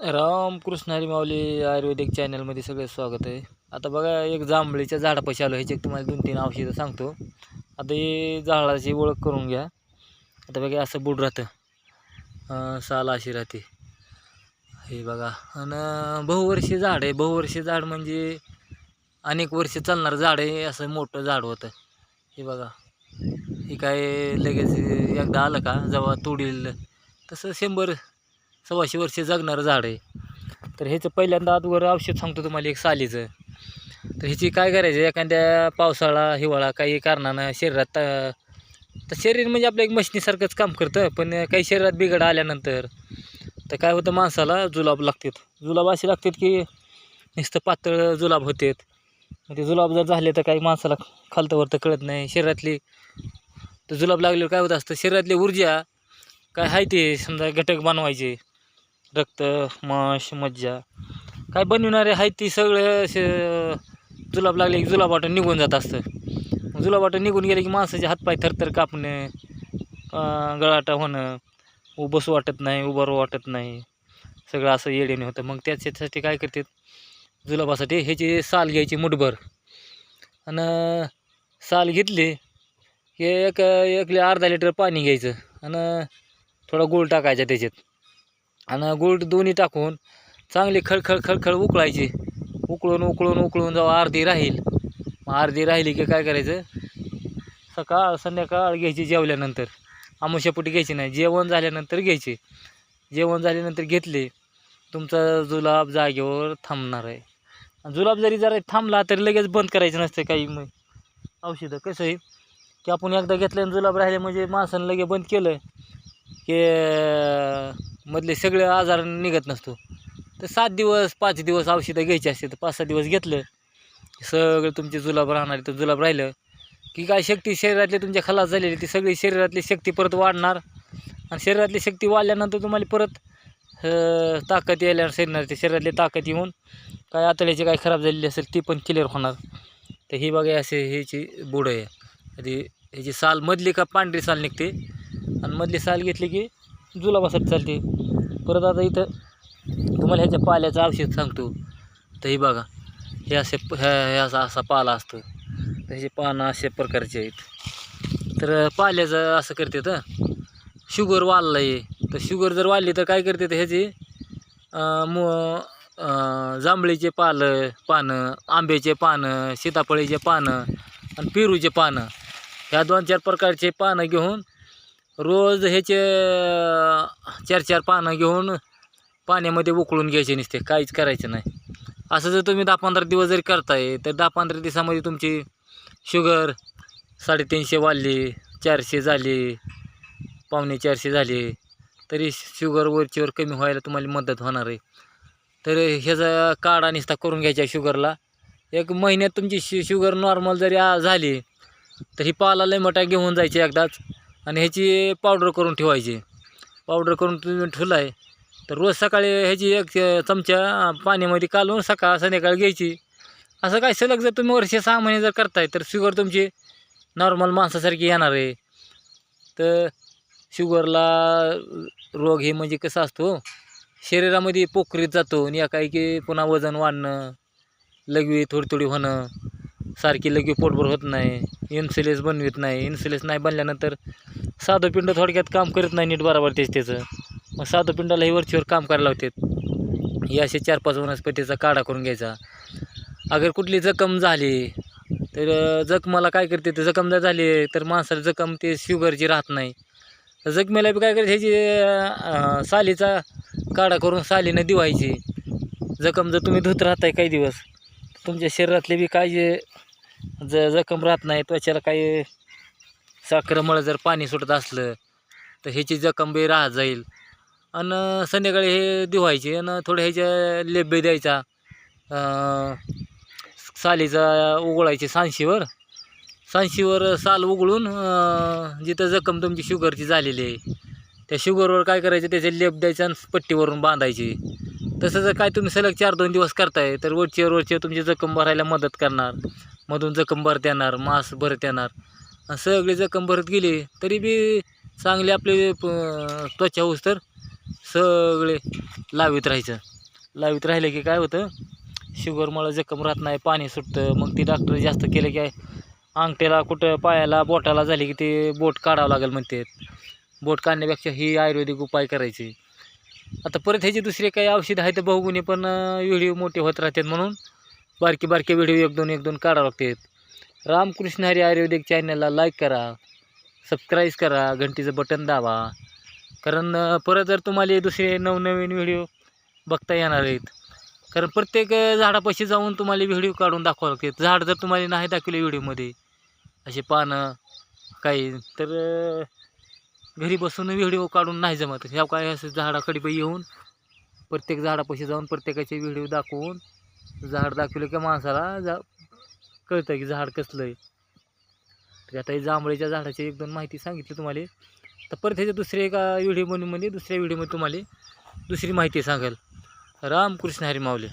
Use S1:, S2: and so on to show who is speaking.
S1: रामकृष्ण हरी माऊली आयुर्वेदिक चॅनलमध्ये सगळं स्वागत आहे. आता बघा एक जांभळीच्या झाडापाशी आलो ह्याची तुम्हाला दोन तीन औषधं सांगतो. आता हे झाडाची ओळख करून घ्या. आता बघा असं बुड राहतं. अं, साल अशी राहते. हे बघा आणि बहुवर्षी झाड आहे. बहुवर्षी झाड म्हणजे अनेक वर्ष चालणारं झाड आहे. असं मोठं झाड होतं. हे बघा हे काय लगेच एकदा आलं का जेव्हा तोडील तसं शंभर सव्वाशे वर्ष जगणारं झाड आहे. तर ह्याचं पहिल्यांदा अगोदर औषध सांगतो तुम्हाला एक सालीचं. तर ह्याची काय करायचं एखाद्या पावसाळा हिवाळा काही कारणानं शरीरात तर शरीर म्हणजे आपलं एक मशिनीसारखंच काम करतं पण काही शरीरात बिघड आल्यानंतर तर काय होतं माणसाला जुलाब लागतात. जुलाब असे लागतात की नुसतं पातळ जुलाब होतात. मग ते जुलाब जर झाले तर काही माणसाला खालतं वरतं कळत नाही. शरीरातली तर जुलाब लागल्यावर काय होत असतं शरीरातली ऊर्जा काय आहे ते समजा घटक बनवायचे. रक्त मांस मज्जा. काय बनविणारे आहेत ती सगळं असे जुलाब लागले की जुलाबाटून निघून जात असतं. जुलाबाटून निघून गेले की माणसाचे हातपाय थरथर कापणे गळाटा होणं उ बसू वाटत नाही उभं वाटत नाही. सगळं असं येड्याने होतं. मग त्याच्यासाठी काय करतात? जुलाबासाठी ह्याची साल घ्यायची मुठभर. आणि साल घेतली की एक एक अर्धा लिटर पाणी घ्यायचं. आणि थोडा गुळ टाकायचा त्याच्यात. आणि गुळ दोन्ही टाकून चांगली खळखळ खळखळ उकळायची. उकळून उकळून उकळून जाऊ अर्धी राहील. मग अर्धी राहिली की काय करायचं? सकाळ संध्याकाळ घ्यायची जेवल्यानंतर. आमुष्यापोटी घ्यायची नाही जेवण झाल्यानंतर घ्यायची. जेवण झाल्यानंतर घेतले तुमचा जुलाब जागेवर थांबणार आहे. आणि जुलाब जरी जरा थांबला तरी लगेच बंद करायचं नसतं काही मग. औषधं कसं आहे? की आपण एकदा घेतलं आणि जुलाब राहिले म्हणजे माणसानं लगे बंद केलं. की मधले सगळे आजार निघत नसतो. तर सात दिवस पाच दिवस औषधं घ्यायची असते तर पाच सहा दिवस घेतलं सगळं तुमचे जुलाब राहणार तर जुलाब राहिलं की काय शक्ती शरीरातली तुमच्या खलास झालेली ती सगळी शरीरातली शक्ती परत वाढणार. आणि शरीरातली शक्ती वाढल्यानंतर तुम्हाला परत ताकद यायला शरीराची शरीरातली ताकद येऊन काय आतड्याची काय खराब झालेली असेल ती पण क्लिअर होणार. तर ही बघा असे ह्याची बुड आहे. आधी ह्याची साल मधली का पांढरी साल निघते? आणि मधली साल घेतली की जुलाबासाठी चालते. परत आता इथं तुम्हाला ह्याच्या पाल्याचं औषध सांगतो. तर हे बघा हे असे ह्या ह्या असा असा पाला असतो. तर ह्याचे पानं अशा प्रकारचे आहेत. तर पाल्याचं असं करते तर शुगर वाढलं आहे तर शुगर जर वाढली तर काय करते तर ह्याची अं, मु जांभळीचे पालं पानं आंब्याचे पानं सीताफळीचे पानं आणि पेरूचे पानं. ह्या दोन चार प्रकारचे पानं घेऊन रोज ह्याचे चार चार पानं घेऊन पाण्यामध्ये उकळून घ्यायचे नसते काहीच करायचं नाही. असं जर तुम्ही दहा पंधरा दिवस जरी करताय तर दहा पंधरा दिवसामध्ये तुमची शुगर साडेतीनशे वाढली चारशे झाली पावणे चारशे झाले तरी शुगर वरचीवर कमी व्हायला तुम्हाला मदत होणार आहे. तर ह्याचा काढा निस्ता करून घ्यायचा शुगरला. एक महिन्यात तुमची शु शुगर नॉर्मल जरी झाली तर ही पाला लयमटा घेऊन जायची एकदाच. आणि ह्याची पावडर करून ठेवायची. पावडर करून तुम्ही ठेवला आहे तर रोज सकाळी ह्याची एक चमचा पाण्यामध्ये कालवून सकाळ संध्याकाळ घ्यायची. असं काय सलग जर तुम्ही वर्ष सहा महिने जर करताय तर शुगर तुमची नॉर्मल माणसासारखी येणार आहे. तर शुगरला रोग हे म्हणजे कसं असतो शरीरामध्ये पोखरीत जातो आणि एकाएकी पुन्हा वजन वाढणं लघवी थोडी थोडी होणं सारखी लगे पोटभर होत नाही इन्सुलेस बनवित नाही इन्सुलेस नाही बनल्यानंतर साधं पिंड थोडक्यात काम करत नाही नीट बरोबर तेच त्याचं. मग साधं पिंडालाही वरचीवर काम करायला लावतात. हे असे चार पाच वनस्पतीचा काढा करून घ्यायचा. अगर कुठली जखम झाली तर जखमाला काय करते तर जखम जर झाली तर माणसाला जखम ते शुगरची राहत नाही. तर जखमेला बी काय करते ह्याची सालीचा काढा करून सालीनं दिवायची. जखम जर तुम्ही धुत राहताय काही दिवस तुमच्या शरीरातले बी काय जे ज जखम राहत नाही त्वचेला काही साखरेमुळं जर पाणी सुटत असलं तर ह्याची जखम बी राहत जाईल. आणि संध्याकाळी हे दिवायचे आणि थोडं ह्याच्या लेबे द्यायचा. सालीचा उघडायची सांशीवर. सांशीवर साल उघडून जिथं जखम तुमची शुगरची झालेली आहे त्या शुगरवर काय करायचं? त्याचे लेप द्यायचं आणि पट्टीवरून बांधायची. तसं जर काय तुम्ही सलग चार दोन दिवस करताय तर वरचीवर वरचेवर तुमची जखम भरायला मदत करणार. मधून जखम भरत येणार मांस भरत येणार. सगळे सगळी जखम भरत गेली तरी बी चांगली आपली प- त्वचा होऊस तर सगळे लावीत राहायचं. लावीत राहिलं की काय होतं शुगरमुळं जखम राहत नाही पाणी सुटतं. मग ती डॉक्टर जास्त केलं की अंगठ्याला कुठं पायाला बोटाला झाली की ते बोट काढावं लागेल म्हणते. बोट काढण्यापेक्षा ही आयुर्वेदिक उपाय करायचे. आता परत ह्याची दुसरे काही औषधं आहेत बहुगुणी पण व्हिडिओ मोठे होत राहतात म्हणून बारके बारके व्हिडिओ एक दोन एक दोन काढावं लागतात रामकृष्ण हरी आयुर्वेदिक चॅनलला लाईक करा. सबस्क्राईब करा. घंटीचं बटन दाबा. कारण परत जर तुम्हाला दुसरे नवनवीन व्हिडिओ बघता येणार आहेत कारण प्रत्येक झाडापाशी जाऊन तुम्हाला व्हिडिओ काढून दाखवावं लागते. झाड जर तुम्हाला नाही दाखवले व्हिडिओमध्ये असे पानं काही तर घरी बसून व्हिडिओ काढून नाही जमत. ह्या काय असं झाडाकडे पण येऊन प्रत्येक झाडापाशी जाऊन प्रत्येकाचे व्हिडिओ दाखवून झाड दाखवलं की माणसाला? जा कळतं की झाड कसलं आहे. तर आता जांभळीच्या झाडाची एक दोन माहिती सांगितली तुम्हाला. तर परत ह्याच्या दुसऱ्या एका व्हिडिओमध्ये म्हणजे दुसऱ्या व्हिडिओमध्ये तुम्हाला दुसरी माहिती सांगेल. रामकृष्ण हरी माऊली.